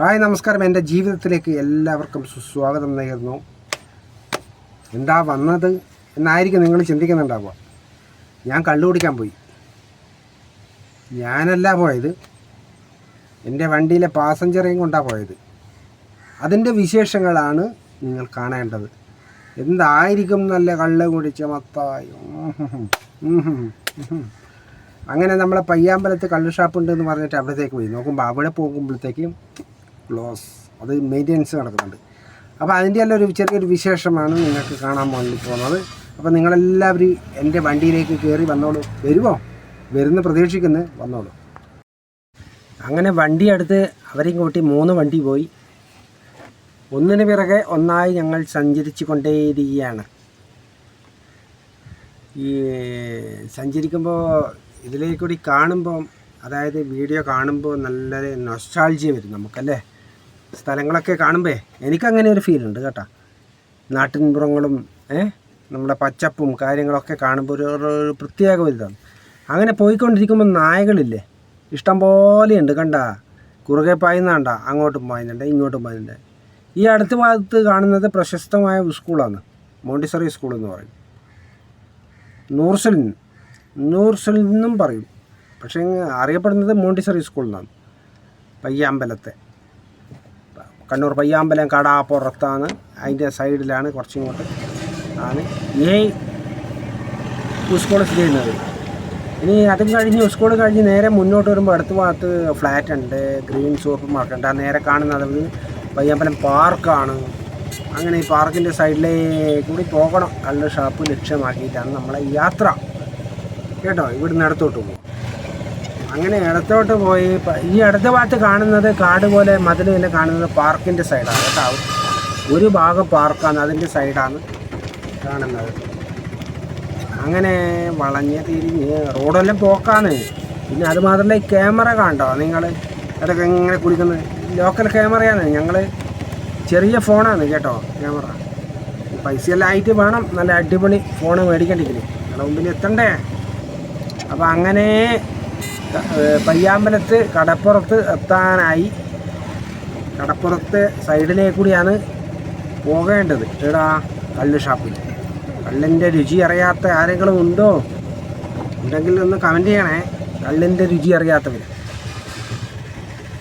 Hi നമസ്കാരം. എന്റെ ജീവിതത്തിലേക്ക് എല്ലാവർക്കും സുസ്വാഗതം നേരുന്നു. എന്താ വന്നത് എന്നായിരിക്കും നിങ്ങൾ ചിന്തിക്കുന്നുണ്ടാവുക. ഞാൻ കള്ളുകുടിക്കാൻ പോയി. ഞാനല്ല പോയത്. എന്റെ വണ്ടിയിലെ പാസഞ്ചറേയും കൊണ്ടാണ് പോയത്. അതിന്റെ വിശേഷങ്ങളാണ് നിങ്ങൾ കാണേണ്ടത്. എന്തായിരിക്കും നല്ല കള്ള് കുടിച്ച മത്തായി? അങ്ങനെ നമ്മളെ പയ്യാമ്പലത്ത് കള്ള് എന്ന് പറഞ്ഞിട്ട് അവിടത്തേക്ക് പോയി. നോക്കുമ്പോൾ അവിടെ പോകുമ്പോഴത്തേക്കും ക്ലോസ് അത് മെയിന്റെനൻസ് നടക്കുന്നുണ്ട്. അപ്പോൾ അതിന്റെ എല്ലാം ഒരു ചെറിയൊരു വിശേഷമാണ് നിങ്ങൾക്ക് കാണാൻ വേണ്ടി പോകുന്നത്. അപ്പോൾ നിങ്ങളെല്ലാവരും എന്റെ വണ്ടിയിലേക്ക് കയറി വന്നോളൂ. വരുമോ വരുന്ന പ്രതീക്ഷിക്കുന്നു. വന്നോളൂ. അങ്ങനെ വണ്ടി എടുത്ത് അവരെയും കൂട്ടി മൂന്ന് വണ്ടി പോയി. ഒന്നിന് പിറകെ ഒന്നായി ഞങ്ങൾ സഞ്ചരിച്ചു കൊണ്ടേയിരിക്കുകയാണ് ഈ സഞ്ചരിക്കുമ്പോൾ ഇതിലേക്കൂടി കാണുമ്പോൾ അതായത് വീഡിയോ കാണുമ്പോൾ നല്ലൊരു നൊസ്റ്റാൾജിയ വരും നമുക്കല്ലേ? സ്ഥലങ്ങളൊക്കെ കാണുമ്പോൾ എനിക്കങ്ങനെ ഒരു ഫീലുണ്ട് കേട്ടോ. നാട്ടിൻപുറങ്ങളും നമ്മുടെ പച്ചപ്പും കാര്യങ്ങളൊക്കെ കാണുമ്പോൾ ഒരു ഒരു പ്രത്യേക ഇതാണ്. അങ്ങനെ പോയിക്കൊണ്ടിരിക്കുമ്പോൾ നായകളില്ലേ? ഇഷ്ടം പോലെയുണ്ട് കണ്ട. കുറുകെ പായുന്നാണ്ട അങ്ങോട്ടും പായുന്നുണ്ട് ഇങ്ങോട്ടും പായുന്നുണ്ട്. ഈ അടുത്ത ഭാഗത്ത് കാണുന്നത് പ്രശസ്തമായ സ്കൂളാണ്. മോണ്ടിസറി സ്കൂൾ എന്ന് പറയും. നൂർസലിൻ നൂർസലിൻ എന്നും പറയും. പക്ഷേ അറിയപ്പെടുന്നത് മോണ്ടിസറി എന്നാണ് പയ്യാമ്പലത്തെ. കണ്ണൂർ പയ്യാമ്പലം പുറത്താണ് അതിന്റെ സൈഡിലാണ് കുറച്ചിങ്ങോട്ട് ആണ്. ഈ സ്കൂൾ സ്ഥിതി ചെയ്യുന്നത്. ഇനി അതും കഴിഞ്ഞ് ഉസ്കോൾ കഴിഞ്ഞ് നേരെ മുന്നോട്ട് വരുമ്പോൾ അടുത്ത ഭാഗത്ത് ഫ്ലാറ്റ് ഉണ്ട്. ഗ്രീൻ സൂപ്പർ മാർക്കറ്റ് ഉണ്ട്. ആ നേരെ കാണുന്നത് പയ്യാമ്പലം പാർക്കാണ്. അങ്ങനെ ഈ പാർക്കിന്റെ സൈഡിലേക്ക് കൂടി പോകണം. കള്ള് ഷാപ്പ് ലക്ഷ്യമാക്കിയിട്ടാണ് നമ്മളെ യാത്ര. കേട്ടോ ഇവിടുന്ന് അടുത്തോട്ട് പോകും. അങ്ങനെ ഇടത്തോട്ട് പോയി. ഈ ഇടത്ത് ഭാഗത്ത് കാണുന്നത് കാട് പോലെ മതിൽ തന്നെ കാണുന്നത് പാർക്കിന്റെ സൈഡാണ് കേട്ടോ. ഒരു ഭാഗം പാർക്കാണ് അതിന്റെ സൈഡാണ് കാണുന്നത്. അങ്ങനെ വളഞ്ഞ് തിരിഞ്ഞ് റോഡെല്ലാം പോക്കാണ്. പിന്നെ അത് മാത്രമല്ല ഈ ക്യാമറ കണ്ടോ നിങ്ങൾ? അതൊക്കെ ഇങ്ങനെ കുടിക്കുന്നത് ലോക്കൽ ക്യാമറയാണ്. ഞങ്ങൾ ചെറിയ ഫോണാണ് കേട്ടോ ക്യാമറ. പൈസയെല്ലാം ആയിട്ട് വേണം. നല്ല അടിപൊളി ഫോൺ മേടിക്കേണ്ടിരിക്കുന്നു. നിങ്ങളുടെ മുമ്പിൽ എത്തണ്ടേ? അപ്പോൾ അങ്ങനെ പയ്യാമ്പലത്ത് കടപ്പുറത്ത് എത്താനായി. കടപ്പുറത്തെ സൈഡിലേക്ക് കൂടിയാണ് പോകേണ്ടത്. എടാ കള്ള് ഷാപ്പിൽ. കള്ളിന്റെ രുചി അറിയാത്ത ആരെങ്കിലും ഉണ്ടോ? ഉണ്ടെങ്കിൽ ഒന്ന് കമന്റ് ചെയ്യണേ. കള്ളിന്റെ രുചി അറിയാത്തവർ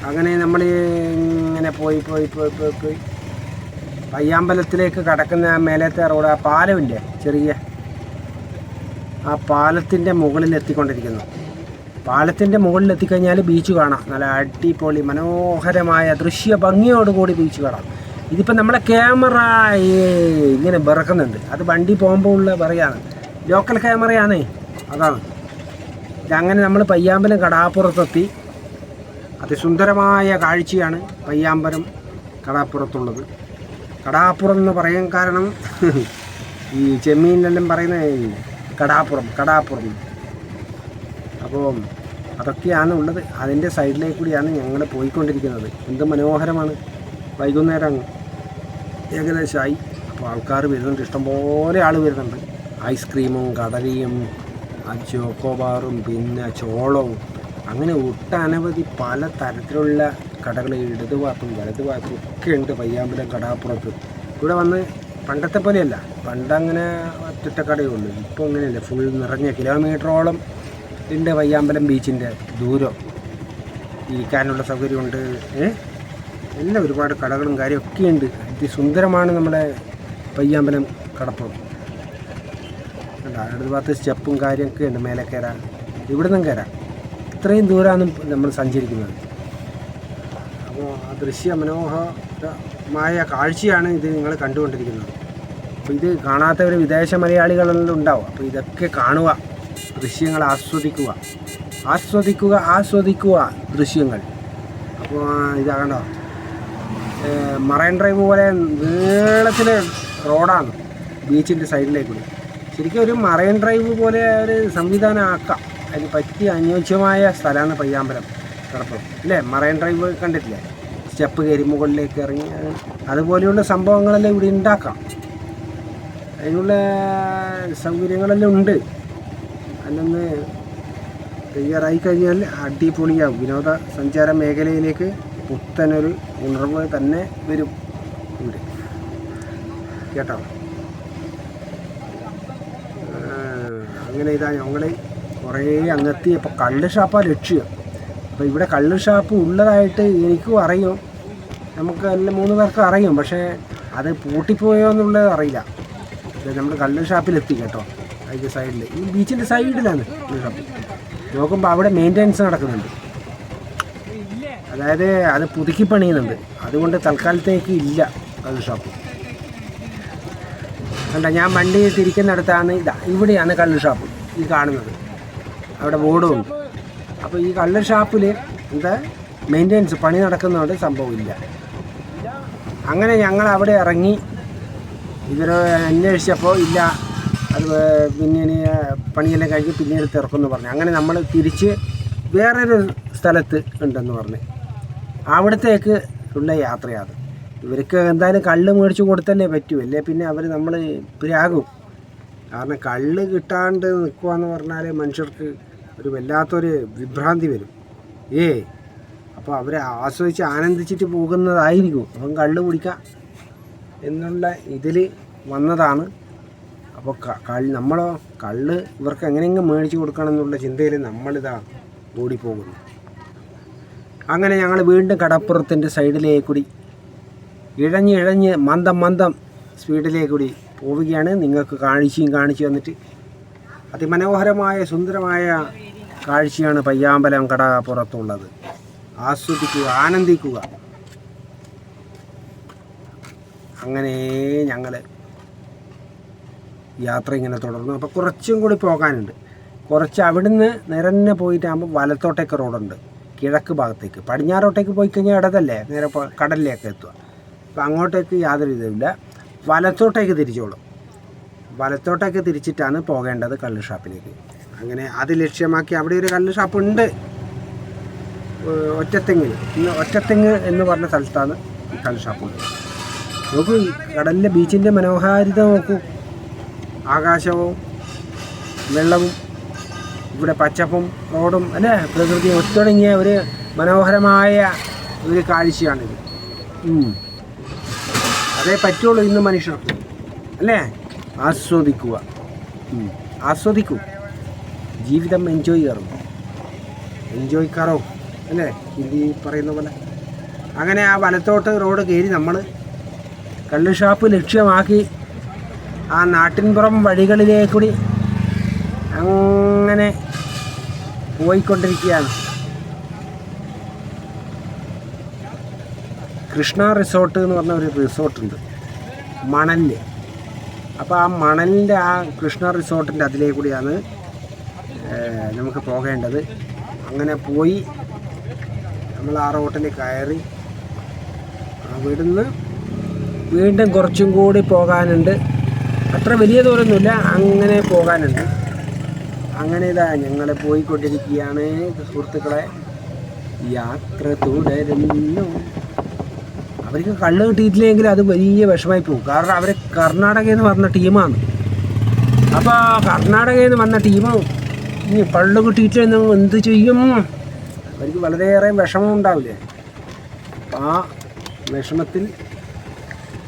അങ്ങനെ നമ്മൾ ഇങ്ങനെ പോയി പോയി പോയി പോയി പോയി. പയ്യാമ്പലത്തിലേക്ക് കടക്കുന്ന ആ മേലത്തെ റോഡ് ആ പാലമില്ലേ? ചെറിയ. ആ പാലത്തിന്റെ മുകളിൽ എത്തിക്കൊണ്ടിരിക്കുന്നു. പാലത്തിന്റെ മുകളിൽ എത്തിക്കഴിഞ്ഞാൽ ബീച്ച് കാണാം. നല്ല അടിപൊളി മനോഹരമായ ദൃശ്യ ഭംഗിയോടുകൂടി ബീച്ച് കാണാം. ഇതിപ്പോൾ നമ്മളെ ക്യാമറ ഇങ്ങനെ വിറക്കുന്നുണ്ട്. അത് വണ്ടി പോകുമ്പോൾ ഉള്ള പറയാണ് ലോക്കൽ ക്യാമറയാണേ അതാണ്. ഇതങ്ങനെ നമ്മൾ പയ്യാമ്പലം കടാപ്പുറത്തെത്തി. അതിസുന്ദരമായ കാഴ്ചയാണ് പയ്യാമ്പലം കടാപ്പുറത്തുള്ളത്. കടാപ്പുറം എന്ന് പറയാൻ കാരണം ഈ ചെമ്മീനിലെല്ലാം പറയുന്ന കടാപ്പുറം കടാപ്പുറം. അപ്പോൾ അതൊക്കെയാണ് ഉള്ളത്. അതിന്റെ സൈഡിലേക്ക് കൂടിയാണ് ഞങ്ങൾ പോയിക്കൊണ്ടിരിക്കുന്നത്. എന്ത് മനോഹരമാണ്. വൈകുന്നേരം ഏകദേശമായി. അപ്പോൾ ആൾക്കാർ വരുന്നുണ്ട്. ഇഷ്ടംപോലെ ആൾ വരുന്നുണ്ട്. ഐസ്ക്രീമും കടലയും ചോക്കോബാറും പിന്നെ ചോളവും. അങ്ങനെ ഒട്ടനവധി പല തരത്തിലുള്ള കടകൾ ഇടത് ഭാഗത്തും വലത് ഭാഗത്തും ഒക്കെ ഉണ്ട്. പയ്യാമ്പലം കടാപ്പുറത്ത്. ഇവിടെ വന്ന് പണ്ടത്തെ പോലെയല്ല. പണ്ടങ്ങനെ ഒറ്റ കടയേ ഉള്ളൂ. ഇപ്പോൾ അങ്ങനെയല്ല. ഫുൾ നിറഞ്ഞ കിലോമീറ്ററോളം ഉണ്ട് വയ്യാമ്പലം ബീച്ചിന്റെ ദൂരം ഇരിക്കാനുള്ള സൗകര്യമുണ്ട്. എല്ലാം ഒരുപാട് കടകളും കാര്യമൊക്കെ ഉണ്ട് അതിസുന്ദരമാണ് നമ്മുടെ പയ്യാമ്പലം കടപ്പുറം. അടുത്ത ഭാഗത്ത് സ്റ്റെപ്പും കാര്യമൊക്കെ ഉണ്ട്. മേലെ കയറാൻ. ഇവിടെ നിന്നും കയറാം. ഇത്രയും ദൂരമാണ് നമ്മൾ സഞ്ചരിക്കുന്നത്. അപ്പോൾ ആ ദൃശ്യ മനോഹരമായ കാഴ്ചയാണ് ഇത് നിങ്ങൾ കണ്ടുകൊണ്ടിരിക്കുന്നത്. അപ്പോൾ ഇത് കാണാത്തവർ വിദേശ മലയാളികളെല്ലാം ഉണ്ടാവും. അപ്പോൾ ഇതൊക്കെ കാണുക. ദൃശ്യങ്ങൾ ആസ്വദിക്കുക. ആസ്വദിക്കുക ആസ്വദിക്കുക ദൃശ്യങ്ങൾ. അപ്പോൾ ഇതാ കണ്ടോ? മറൈൻ ഡ്രൈവ് പോലെ നീളത്തിൽ റോഡാണ് ബീച്ചിന്റെ സൈഡിലേക്ക് കൂടി ശരിക്കും ഒരു മറൈൻ ഡ്രൈവ് പോലെ ഒരു സംവിധാനം ആക്കാം. അതിന് പറ്റിയ അനുയോജ്യമായ സ്ഥലമാണ് പയ്യാമ്പലം കടപ്പുറം. അല്ലേ? മറൈൻ ഡ്രൈവ് കണ്ടിട്ടില്ലേ? സ്റ്റെപ്പ് കയറി മുകളിലേക്ക് ഇറങ്ങി അതുപോലെയുള്ള സംഭവങ്ങളെല്ലാം ഇവിടെ ഉണ്ടാക്കാം. അതിനുള്ള സൗകര്യങ്ങളെല്ലാം ഉണ്ട്. അതിലൊന്ന് തയ്യാറായി കഴിഞ്ഞാൽ അടിപൊളിയാവും. വിനോദ സഞ്ചാര മേഖലയിലേക്ക് പുത്തനൊരു ഉണർവ് തന്നെ വരും ഇവിടെ. കേട്ടോ? അങ്ങനെ ഇതാ ഞങ്ങൾ കുറേ അങ്ങെത്തി അപ്പോൾ കള്ള് ഷാപ്പാണ് ലക്ഷ്യം. അപ്പോൾ ഇവിടെ കള്ള് ഷാപ്പ് ഉള്ളതായിട്ട് എനിക്കും അറിയും. നമുക്ക് എല്ലാ മൂന്ന് പേർക്കും അറിയും. പക്ഷേ അത് പൂട്ടിപ്പോയോ എന്നുള്ളത് അറിയില്ല. നമ്മൾ കള്ള് ഷാപ്പിലെത്തി കേട്ടോ. അതിന്റെ സൈഡിൽ ഈ ബീച്ചിന്റെ സൈഡിലാണ് ഷാപ്പ് നോക്കുമ്പോൾ അവിടെ മെയിന്റെനൻസ് നടക്കുന്നുണ്ട്. അതായത് അത് പുതുക്കി പണിയുന്നുണ്ട്. അതുകൊണ്ട് തൽക്കാലത്തേക്ക് ഇല്ല അത് ഷോപ്പ് കണ്ട ഞാൻ വണ്ടി തിരിക്കുന്നിടത്താണ് ഇതാ ഇവിടെയാണ് കള്ള് ഷാപ്പ് ഈ കാണുന്നത്. അവിടെ ബോർഡും ഉണ്ട്. അപ്പോൾ ഈ കള്ള് ഷാപ്പിൽ എന്താ? മെയിന്റെനൻസ് പണി നടക്കുന്നതുകൊണ്ട് സംഭവമില്ല അങ്ങനെ ഞങ്ങൾ അവിടെ ഇറങ്ങി. ഇവർ അന്വേഷിച്ചപ്പോൾ ഇല്ല. അത് പിന്നെ പണിയെല്ലാം കഴിഞ്ഞ് പിന്നീട് തിറക്കുമെന്ന് പറഞ്ഞു. അങ്ങനെ നമ്മൾ തിരിച്ച് വേറൊരു സ്ഥലത്ത് ഉണ്ടെന്ന് പറഞ്ഞു. അവിടത്തേക്ക് ഉള്ള യാത്രയാണ്. ഇവർക്ക് എന്തായാലും കള്ള് മേടിച്ച് കൊടുത്തല്ലേ പറ്റൂ. അല്ലേ? പിന്നെ അവർ നമ്മൾ പിരാകും കാരണം കള്ള് കിട്ടാണ്ട് നിൽക്കുകയെന്ന് പറഞ്ഞാൽ മനുഷ്യർക്ക് ഒരു വല്ലാത്തൊരു വിഭ്രാന്തി വരും. ഏ അപ്പോൾ അവരെ ആസ്വദിച്ച് ആനന്ദിച്ചിട്ട് പോകുന്നതായിരിക്കും. അപ്പം കള്ള് കുടിക്കാം എന്നുള്ള ഇതിൽ വന്നതാണ്. അപ്പോൾ കള്ള് നമ്മളോ കള്ള് ഇവർക്ക് എങ്ങനെയെങ്കിലും മേടിച്ച് കൊടുക്കണം എന്നുള്ള ചിന്തയിൽ നമ്മളിതാ ഓടിപ്പോകുന്നു. അങ്ങനെ ഞങ്ങൾ വീണ്ടും കടപ്പുറത്തിന്റെ സൈഡിലേക്ക് കൂടി ഇഴഞ്ഞ് ഇഴഞ്ഞ് മന്ദം മന്ദം സ്പീഡിലേക്ക് കൂടി പോവുകയാണ്. നിങ്ങൾക്ക് കാഴ്ചയും കാണിച്ചു വന്നിട്ട് അതിമനോഹരമായ സുന്ദരമായ കാഴ്ചയാണ് പയ്യാമ്പലം കടപ്പുറത്തുള്ളത്. ആസ്വദിക്കുക ആനന്ദിക്കുക. അങ്ങനെ ഞങ്ങൾ യാത്ര ഇങ്ങനെ തുടർന്നു. അപ്പോൾ കുറച്ചും കൂടി പോകാനുണ്ട്. കുറച്ച് അവിടുന്ന് നിരന്നെ പോയിട്ടാകുമ്പോൾ വലത്തോട്ടേക്ക് റോഡുണ്ട്. കിഴക്ക് ഭാഗത്തേക്ക്. പടിഞ്ഞാറോട്ടേക്ക് പോയി കഴിഞ്ഞാൽ ഇടതല്ലേ? നേരെ കടലിലേക്ക് എത്തുക. അപ്പോൾ അങ്ങോട്ടേക്ക് യാതൊരു ഇതുമില്ല. വലത്തോട്ടേക്ക് തിരിച്ചോളും. വലത്തോട്ടേക്ക് തിരിച്ചിട്ടാണ് പോകേണ്ടത് കള്ള് ഷാപ്പിലേക്ക്. അങ്ങനെ അത് ലക്ഷ്യമാക്കി അവിടെ ഒരു കള്ള് ഷാപ്പ് ഉണ്ട് ഇന്ന് ഒറ്റത്തെങ്ങ് എന്ന് പറഞ്ഞ സ്ഥലത്താണ് ഈ കള്ള് ഷാപ്പുള്ളത് നോക്കൂ ഈ കടലിലെ ബീച്ചിന്റെ മനോഹാരിത നോക്കൂ. ആകാശവും വെള്ളവും ഇവിടെ പച്ചപ്പും റോഡും അല്ലേ? പ്രകൃതി ഒത്തുടങ്ങിയ ഒരു മനോഹരമായ ഒരു കാഴ്ചയാണിത്. അതേ പറ്റുള്ളൂ ഇന്ന് മനുഷ്യർക്ക് അല്ലേ? ആസ്വദിക്കുക. ആസ്വദിക്കൂ. ജീവിതം എൻജോയ് കയറും. എൻജോയ് കറോ അല്ലേ? ഹിന്ദി പറയുന്ന പോലെ. അങ്ങനെ ആ വലത്തോട്ട് റോഡ് കയറി നമ്മൾ കള്ള് ഷാപ്പ് ലക്ഷ്യമാക്കി ആ നാട്ടിൻപുറം വഴികളിലേക്ക് കൂടി അങ്ങനെ പോയിക്കൊണ്ടിരിക്കുകയാണ്. കൃഷ്ണ റിസോർട്ട് എന്ന് പറഞ്ഞ ഒരു റിസോർട്ടുണ്ട് മണലിൽ അപ്പോൾ ആ മണലിന്റെ ആ കൃഷ്ണ റിസോർട്ടിന്റെ അതിലേ കൂടിയാണ് നമുക്ക് പോകേണ്ടത്. അങ്ങനെ പോയി നമ്മൾ ആ റോട്ടിൽ കയറി അവിടുന്ന് വീണ്ടും കുറച്ചും കൂടി പോകാനുണ്ട്. അത്ര വലിയ ദൂരമൊന്നുമില്ല അങ്ങനെ പോകാനുണ്ട്. അങ്ങനെ ഇതാ ഞങ്ങൾ പോയിക്കൊണ്ടിരിക്കുകയാണ്. സുഹൃത്തുക്കളെ യാത്ര തുടരുന്നു. അവർക്ക് കള്ള് കിട്ടിയിട്ടില്ലെങ്കിൽ അത് വലിയ വിഷമായി പോകും. കാരണം അവർ കർണാടകയിൽ നിന്ന് വന്ന ടീമാണ്. അപ്പോൾ കർണാടകയിൽ നിന്ന് വന്ന ടീം ഇനി കള്ള് കിട്ടിയിട്ടില്ല എന്ത് ചെയ്യും? അവർക്ക് വളരെയേറെ വിഷമം ഉണ്ടാവില്ലേ? ആ വിഷമത്തിൽ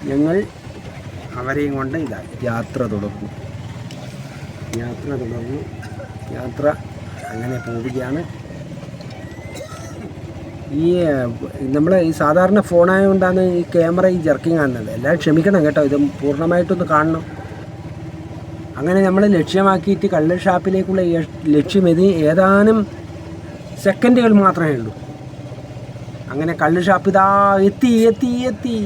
ഞങ്ങൾ അവരെയും കൊണ്ട് ഇതായി യാത്ര തുടർന്നു യാത്ര തുടർന്നു യാത്ര അങ്ങനെ പോവുകയാണ്. ഈ നമ്മൾ ഈ സാധാരണ ഫോണായതുകൊണ്ടാണ് ഈ ക്യാമറ ഈ ജർക്കിങ് കാണുന്നത് എല്ലാം ക്ഷമിക്കണം കേട്ടോ ഇത് പൂർണമായിട്ടൊന്ന് കാണണം. അങ്ങനെ നമ്മൾ ലക്ഷ്യമാക്കിയിട്ട് കള്ള് ഷാപ്പിലേക്കുള്ള ലക്ഷ്യമെതി ഏതാനും സെക്കൻഡുകൾ മാത്രമേ ഉള്ളൂ. അങ്ങനെ കള്ള് ഷാപ്പ് ഇതാ എത്തി എത്തി എത്തി.